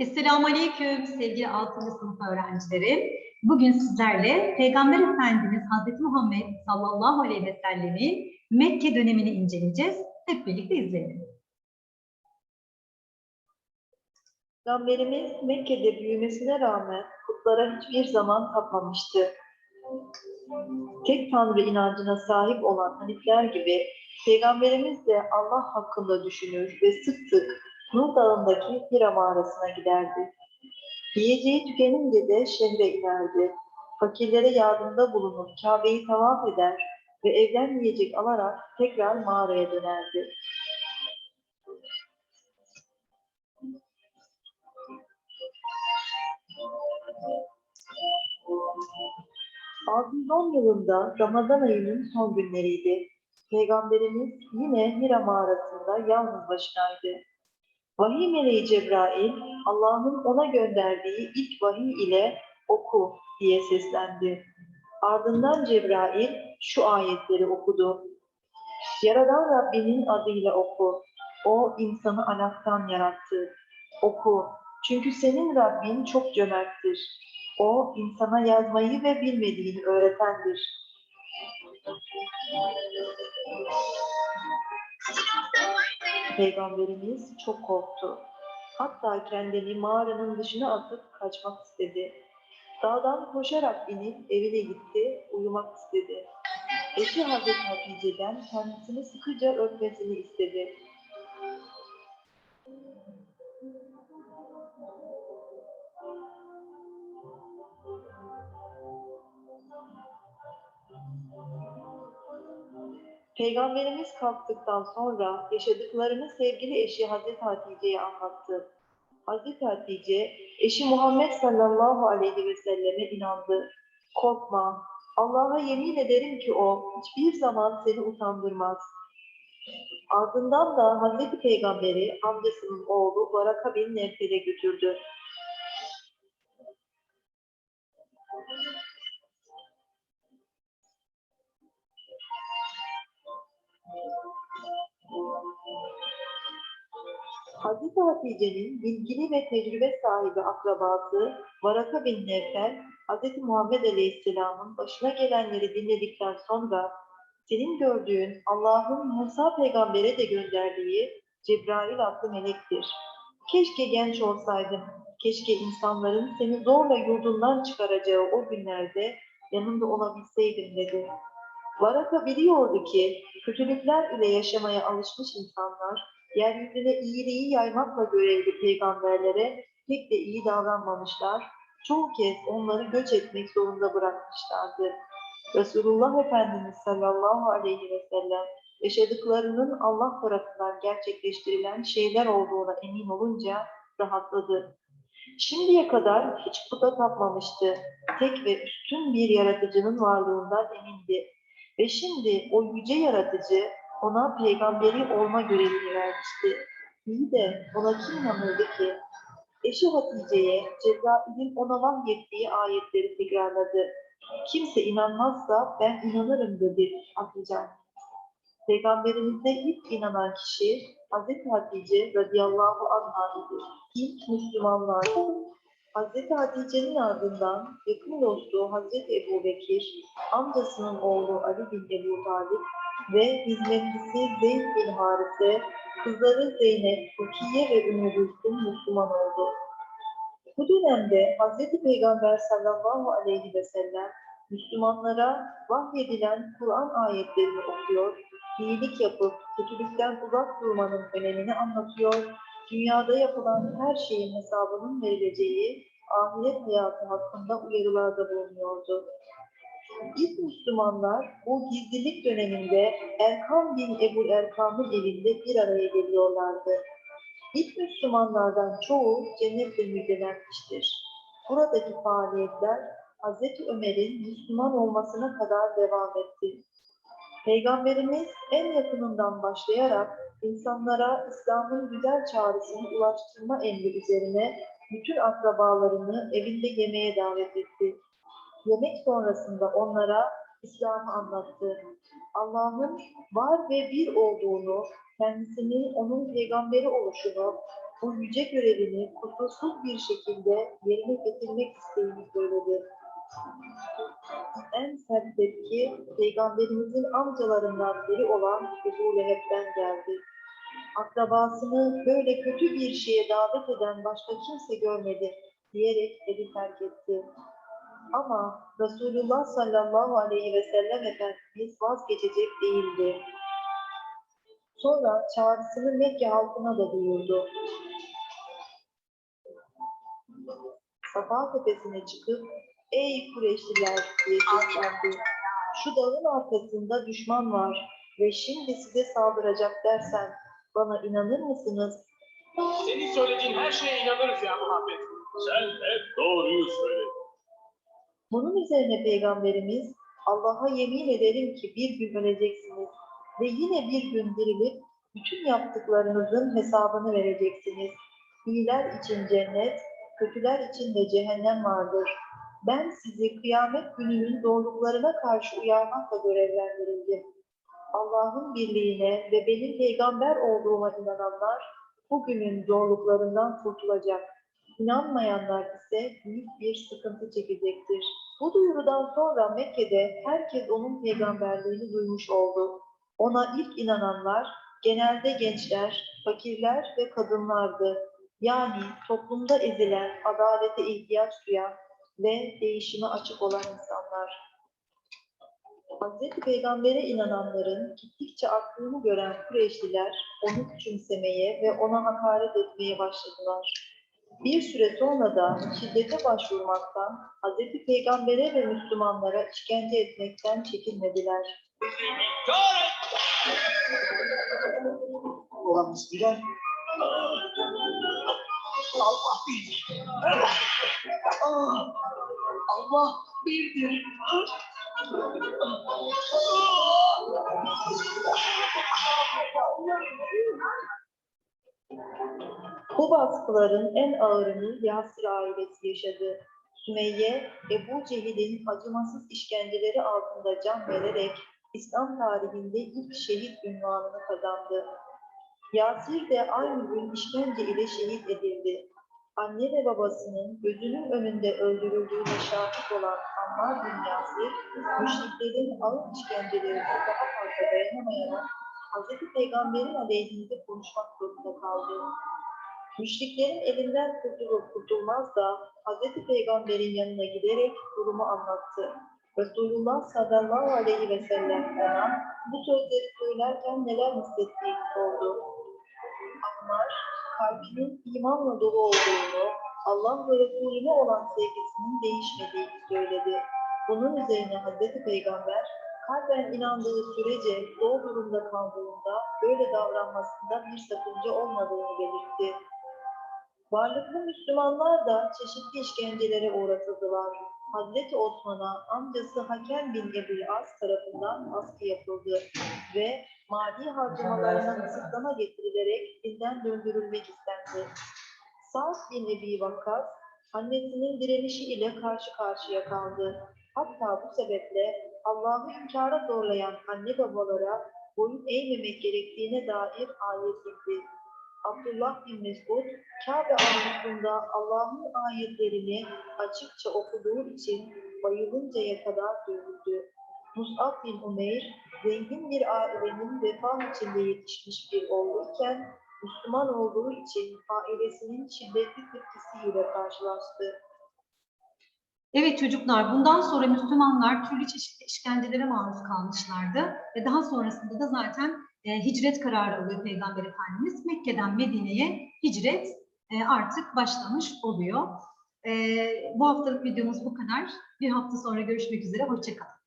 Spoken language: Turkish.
Esselamu Aleyküm sevgili 6. sınıf öğrencileri. Bugün sizlerle Peygamber Efendimiz Hazreti Muhammed sallallahu aleyhi ve sellemin Mekke dönemini inceleyeceğiz. Hep birlikte izleyelim. Peygamberimiz Mekke'de büyümesine rağmen putlara hiçbir zaman tapmamıştı. Tek Tanrı inancına sahip olan Hanifler gibi Peygamberimiz de Allah hakkında düşünür ve sık sık Nur Dağı'ndaki Hira mağarasına giderdi. Yiyeceği tükenince de şehre inerdi. Fakirlere yardımda bulunup Kabe'yi tavaf eder ve evden yiyecek alarak tekrar mağaraya dönerdi. 610 yılında Ramazan ayının son günleriydi. Peygamberimiz yine Hira mağarasında yalnız başınaydı. Vahiy meleği Cebrail, Allah'ın ona gönderdiği ilk vahiy ile oku diye seslendi. Ardından Cebrail şu ayetleri okudu. Yaradan Rabbinin adıyla oku. O insanı alaktan yarattı. Oku. Çünkü senin Rabbin çok cömerttir. O insana yazmayı ve bilmediğini öğretendir. Peygamberimiz çok korktu. Hatta kendini mağaranın dışına atıp kaçmak istedi. Dağdan koşarak inip evine gitti, uyumak istedi. Eşi Hazreti Hatice'den kendisini sıkıca öpmesini istedi. Peygamberimiz kalktıktan sonra yaşadıklarını sevgili eşi Hazreti Hatice'ye anlattı. Hazreti Hatice, eşi Muhammed sallallahu aleyhi ve selleme inandı. Korkma, Allah'a yemin ederim ki o hiçbir zaman seni utandırmaz. Ardından da Hazreti Peygamberi amcasının oğlu Baraka bin Nevfel'e götürdü. Hazreti Hatice'nin bilgili ve tecrübe sahibi akrabası Varaka bin Nevfel, Hazreti Muhammed Aleyhisselam'ın başına gelenleri dinledikten sonra senin gördüğün Allah'ın Musa peygambere de gönderdiği Cebrail adlı melektir. Keşke genç olsaydın, keşke insanların seni zorla yurdundan çıkaracağı o günlerde yanında olabilseydim dedi. Varaka biliyordu ki kötülükler ile yaşamaya alışmış insanlar yeryüzüne iyiliği yaymakla görevli peygamberlere pek de iyi davranmamışlar, çoğu kez onları göç etmek zorunda bırakmışlardı. Resulullah Efendimiz sallallahu aleyhi ve sellem yaşadıklarının Allah tarafından gerçekleştirilen şeyler olduğuna emin olunca rahatladı. Şimdiye kadar hiç puta tapmamıştı. Tek ve üstün bir yaratıcının varlığından emindi. Ve şimdi o yüce yaratıcı ona peygamberi olma görevini vermişti. İyi de ona kim inanırdı ki? Eşi Hatice'ye Cebrail'in ona vahyettiği ayetleri tekrarladı. Kimse inanmazsa ben inanırım dedi Hatice. Peygamberimize ilk inanan kişi Hazreti Hatice radıyallahu anh'a idi. İlk Müslümanlar. Hazreti Hatice'nin ardından yakın dostu Hazreti Ebu Bekir, amcasının oğlu Ali bin Ebu Talip ve hizmetçisi Zeyd bin Harise, kızları Zeynep, Rukiye ve Ümmü Gülsüm Müslüman oldu. Bu dönemde Hz. Peygamber sallallahu aleyhi ve sellem Müslümanlara vahyedilen Kur'an ayetlerini okuyor, iyilik yapıp kötülükten uzak durmanın önemini anlatıyor, dünyada yapılan her şeyin hesabının verileceği ahiret hayatı hakkında uyarılarda bulunuyordu. İlk Müslümanlar bu gizlilik döneminde Erkam bin Ebu Erkam'ın evinde bir araya geliyorlardı. İlk Müslümanlardan çoğu cennetle müjdelenmiştir. Buradaki faaliyetler Hz. Ömer'in Müslüman olmasına kadar devam etti. Peygamberimiz en yakınından başlayarak insanlara İslam'ın güzel çağrısını ulaştırma emri üzerine bütün akrabalarını evinde yemeğe davet etti. Yemek sonrasında onlara İslam'ı anlattı. Allah'ın var ve bir olduğunu, kendisini onun peygamberi oluşunu, bu yüce görevini kusursuz bir şekilde yerine getirmek isteğini söyledi. En sert tepki peygamberimizin amcalarından biri olan Ebu Leheb'den geldi. Akrabasını böyle kötü bir şeye davet eden başka kimse görmedi diyerek evi terk etti. Ama Resulullah sallallahu aleyhi ve sellem Efendimiz vazgeçecek değildi. Sonra çağrısını Mekke halkına da duyurdu. Safa tepesine çıkıp ey Kureyşliler diye seslendi. Şu dağın arkasında düşman var ve şimdi size saldıracak dersen bana inanır mısınız? Senin söylediğin her şeye inanırız ya Muhammed. Sen hep doğruyu söyle. Bunun üzerine Peygamberimiz Allah'a yemin ederim ki bir gün öleceksiniz ve yine bir gün dirilip bütün yaptıklarınızın hesabını vereceksiniz. İyiler için cennet, kötüler için de cehennem vardır. Ben sizi kıyamet gününün doğruluklarına karşı uyarmakla görevlendirildim. Allah'ın birliğine ve benim peygamber olduğuma inananlar bugünün zorluklarından kurtulacak. İnanmayanlar ise büyük bir sıkıntı çekecektir. Bu duyurudan sonra Mekke'de herkes onun peygamberliğini duymuş oldu. Ona ilk inananlar genelde gençler, fakirler ve kadınlardı. Yani toplumda ezilen, adalete ihtiyaç duyan ve değişime açık olan insanlar. Hazreti Peygamber'e inananların gittikçe arttığını gören Kureyşliler onu küçümsemeye ve ona hakaret etmeye başladılar. Bir süre sonra da şiddete başvurmaktan, Hazreti Peygamber'e ve Müslümanlara işkence etmekten çekinmediler. Olamaz Bilal. Allah bir. Ah, Allah birdir. Bu baskıların en ağırını Yasir ailesi yaşadı. Sümeyye, Ebu Cehil'in acımasız işkenceleri altında can vererek İslam tarihinde ilk şehit ünvanını kazandı. Yasir de aynı gün işkence ile şehit edildi. Anne ve babasının gözünün önünde öldürüldüğüne şahit olan Ammar bin Yasir, müşriklerin ağır işkencelerine daha fazla dayanamayarak Hz. Peygamber'in aleyhinde konuşmak zorunda kaldı. Müşriklerin elinden kurtulur kurtulmaz da Hz. Peygamber'in yanına giderek durumu anlattı. Resulullah sallallahu aleyhi ve sellem ona bu sözleri söylerken neler hissettiğini sordu. Ammar, kalbinin imanla dolu olduğunu, Allah ve Resulüne olan sevgisinin değişmediğini söyledi. Bunun üzerine Hz. Peygamber, kalben inandığı sürece zor durumda kaldığında böyle davranmasında bir sakınca olmadığını belirtti. Varlıklı Müslümanlar da çeşitli işkencelere uğratıldılar. Hazreti Osman'a amcası Hakem bin Ebu'l As tarafından baskı yapıldı ve mali harcamalarına kısıtlama getirilerek dinden döndürülmek istendi. Sa'd bin Ebi Vakkas, annesinin direnişi ile karşı karşıya kaldı. Hatta bu sebeple Allah'ı inkara zorlayan anne babalara boyun eğmemek gerektiğine dair ayet indi. Abdullah bin Mesud, Kabe avlusunda Allah'ın ayetlerini açıkça okuduğu için bayılıncaya kadar dövüldü. Mus'ab bin Umeyr, zengin bir ailenin refah içinde yetişmiş bir oğluyken, Müslüman olduğu için ailesinin şiddetli tepkisiyle karşılaştı. Evet çocuklar, bundan sonra Müslümanlar türlü çeşitli işkencelere maruz kalmışlardı ve daha sonrasında da zaten e, hicret kararı alıyor Peygamber Efendimiz. Mekke'den Medine'ye hicret e, artık başlamış oluyor. E, bu haftalık videomuz bu kadar. Bir hafta sonra görüşmek üzere, hoşçakalın.